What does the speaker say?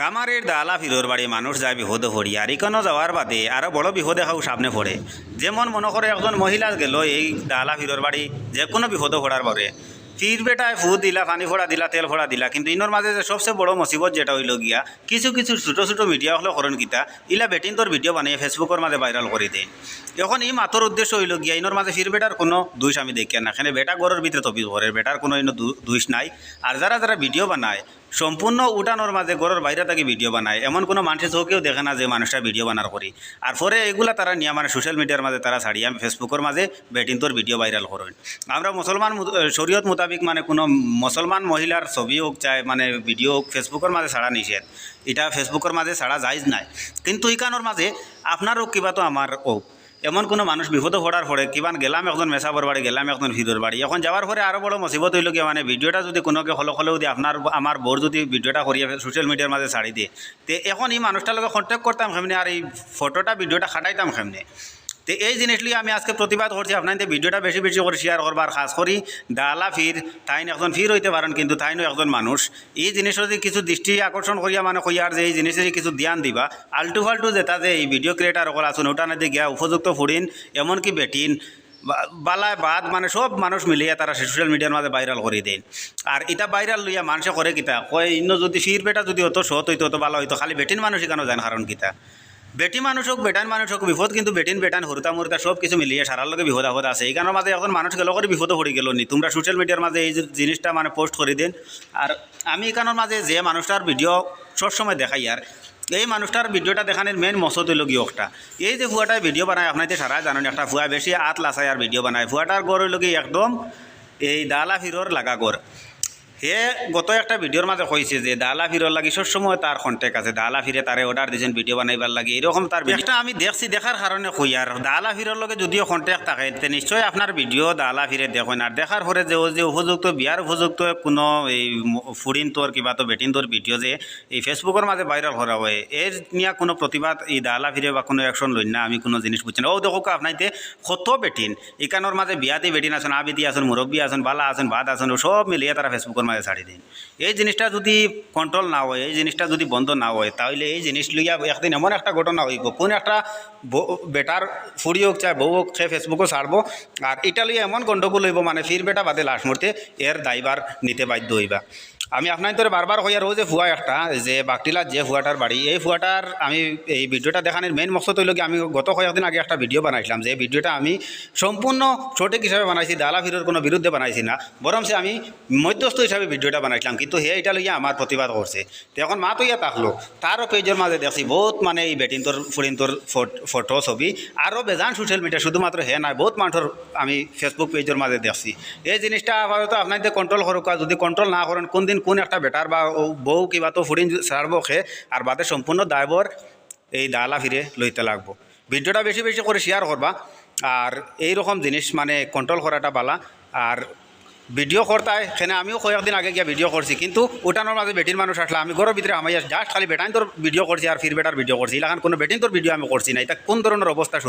গামারের দালা ফিরোর বাড়ি মানুষ যায় বিপদে পড়ি আর ইকনো যাওয়ার বাদে আরও বড় বিপদে খাও সামনে পড়ে। যেমন মনে করে একজন মহিলা গেল এই দালা ফিরোর বাড়ি, যে কোনো বিপদে পড়ার পরে। ফির বেটায় ফু দিলা, পানি ফোড়া দিলা, তেল ফোড়া দিলা, কিন্তু ইনোর মাঝে যে সবচেয়ে বড় মুসিবত যেটা হইল গিয়া, কিছু কিছু ছোটো ছোটো মিডিয়া হলো করণ কিতা ইলা বেটিন তোর ভিডিও বানিয়ে ফেসবুকের মাঝে ভাইরাল করে দেয় এখন এই মাতর উদ্দেশ্য হইল গিয়া ইনোর মাঝে ফির বেটার কোনো দুষ আমি দেখি না এখানে বেটা গরের ভিতরে তপি ধরে বেটার কোনো ইনো দু- দুষ নাই। আর যারা যারা ভিডিও বানায়, সম্পূর্ণ উঠানোর মাঝে গরের বাইরে থেকে ভিডিও বানায়। এমন কোনো মানুষের চোখেও দেখে না যে মানুষটা ভিডিও বানার করি। আর পরে এগুলা তারা নিয়ে মানে সোশ্যাল মিডিয়ার মাঝে তারা ছাড়িয়ে আমি ফেসবুকের মাঝে তোর ভিডিও ভাইরাল করেন। আমরা মুসলমান শরীয়ত মোতাবিক মানে কোনো মুসলমান মহিলার ছবি হোক চাই মানে ভিডিও হোক, ফেসবুকের মাঝে ছাড়া নিষেধ। এটা ফেসবুকের মাঝে ছাড়া যাইজ নাই। কিন্তু ইকানোর মাঝে আপনারও কিবা তো আমার হোক এমন কোনো মানুষ বিপদে পড়ার পরে কিবান গেলাম একজন মেসাবর বাড়ি গেলাম একজন ফিরোর বাড়ি এখন যাওয়ার পরে আরও বড় মুসিবত হইল কি মানে ভিডিওটা যদি কোনোকে হলো হলেও যদি আপনার, আমার বোর যদি ভিডিওটা করিয়ে সোশ্যাল মিডিয়ার মাঝে ছাড়ি দিয়ে। তে এখন এই মানুষটার লগে কন্ট্যাক্ট করতাম সেমনি, আর এই ফটোটা ভিডিওটা খাটাইতাম কেমনি তো এই জিনিস লিয়ে আমি আজকে প্রতিবাদ করছি। আপনাদের ভিডিওটা বেশি বেশি করে শেয়ার করবার, খাস করি। দালা ফির, তাইন একজন ফির হইতে পারেন, কিন্তু তাইনও একজন মানুষ। এই জিনিসের যদি কিছু দৃষ্টি আকর্ষণ করিয়া মানে কইয়ার যে এই জিনিসের কিছু ধ্যান দিবা, আল্টু ফাল্টু যেটা যে এই ভিডিও ক্রিয়েটার সকল আছেন, ওটা না দিয়ে গিয়া উপযুক্ত ফুরিন এমনকি বেটিন বালায় বাদ মানে সব মানুষ মিলিয়ে তারা সোশ্যাল মিডিয়ার মাঝে ভাইরাল করে দেন। আর এটা ভাইরাল লইয়া মানুষে করে কিতা? কয়, ইন্ন যদি ফির বেটা যদি অত সৎ হইতো, অত ভালো হইতো, খালি বেটিন মানুষ কেন জান কারণ কিতা? বেটি মানুষ হোক বেটান মানুষ হোক বিপদ কিন্তু বেটিন, বেটান হরতা মুরতা সব কিছু মিলিয়ে সারার লগে বিপদ আপদ আছে। এইখানের মাঝে এখন মানুষ গেল বিপদে পড়ে গেল নি। তোমরা সোশ্যাল মিডিয়ার মাঝে এই জিনিসটা মানে পোস্ট করে দিন। আর আমি এই এখানের মাঝে যে মানুষটার ভিডিও সবসময় দেখাই আর এই মানুষটার ভিডিওটা দেখানোর মেন মসত হইল গিয়ে একটা এই যে ফুয়াটায় ভিডিও বানায় আপনাদের সারা জানেন। একটা ফুয়া বেশি আত লাসায় আর ভিডিও বানায় ফুয়াটার গড় হইল গিয়ে একদম এই দালা ফিরোর লাগা গড় হে গত একটা ভিডিওর মাঝে কইছে যে দালা ফিরর লাগি সবসময় তার কন্টেক্ট আছে। দালা ফিরে তারে অর্ডার দিয়েছেন ভিডিও বানাইবার লাগি। এরকম তার একটা আমি দেখছি দেখার কারণে কই আর দালা ফিরর লগে যদিও কন্টেক্ট থাকে তে নিশ্চয়ই আপনার ভিডিও দালা ফিরে দেখেন। আর দেখার পরে যে ও যে উপযুক্ত বিয়ার উপযুক্ত কোনো এই ফুরিন তোর কিবা তো বেটিন তোর ভিডিও যে এই ফেসবুকের মাঝে ভাইরাল করা হয় এর নিয়ে কোনো প্রতিবাদ এই দালা ফিরে বা কোনো অ্যাকশন লই না আমি কোনো জিনিস বুঝছি না। ও দেখো আপনাইতে কত বেটিন। ইকানোর মাঝে বিয়াতে বেটিন আছেন আবিদি আছেন মুরব্বী আছেন বালা আছেন ভাত আছেন সব মিলিয়ে তারা ফেসবুকের মাঝে ছাড়ি দিন এই জিনিসটা যদি কন্ট্রোল না হয়, এই জিনিসটা যদি বন্ধ না হয়, তাহলে এই জিনিস লইয়া একদিন এমন একটা ঘটনা হইব, কোন একটা বেটার ফুড়ি হোক চাই, বউ হোক সে ফেসবুকও ছাড়বো, আর এটা লইয়া এমন গণ্ডগোল হইব মানে ফির বেটা বাদে লাশ মুহূর্তে এর দায়বার নিতে বাধ্য হইবা। আমি আপনার তোর বারবার হইয়া রোজ ফুয়া একটা, যে বাগটিলার যে ফুয়াটার বাড়ি, এই ফুয়াটার আমি এই ভিডিওটা দেখানোর মেন মকসদ হইল কি, আমি গত কয়েকদিন আগে একটা ভিডিও বানাইছিলাম, যে ভিডিওটা আমি সম্পূর্ণ সঠিক হিসাবে বানাইছি, দালা ফিরোর কোনো বিরুদ্ধে বানাইছি না বরং সে আমি মধ্যস্থ হিসাবে ভিডিওটা বানাইছিলাম, কিন্তু হে এটা লইয়া আমার প্রতিবাদ করছে। তো এখন মা তো ইয়া থাকল তারও পেজের মাঝে দেখছি, বহুত মানে এই বেটিন তোর ফুরিন তোর ফটো, ছবি, আরও বেজান সোশ্যাল মিডিয়া শুধুমাত্র হে নাই, বহুত মানুষের আমি ফেসবুক পেজের মাঝে দেখছি। এই জিনিসটা আপাতত আপনাদের কন্ট্রোল করুক যদি কন্ট্রোল না করেন কোন দিন কোন একটা বেটার বা বউ কিবা তো ফুরিন ছাড়ব খে আর বাদে সম্পূর্ণ দায়বর এই দালা ফিরে লইতে লাগবো। ভিডিওটা বেশি বেশি করে শেয়ার করবা আর এই রকম জিনিস মানে কন্ট্রোল করাটা বালা। আর ভিডিও করতায় সেখানে আমিও কয়েকদিন আগে গিয়া ভিডিও করছি কিন্তু ওটানোর মাঝে বেটির মানুষ আসলে আমি ঘরের ভিতরে আমি জাস্ট খালি বেটাইন তোর ভিডিও করছি আর ফির বেটার ভিডিও করছি এলাকান কোনো বেটিন তোর ভিডিও আমি করছি না এটা কোন ধরনের অবস্থা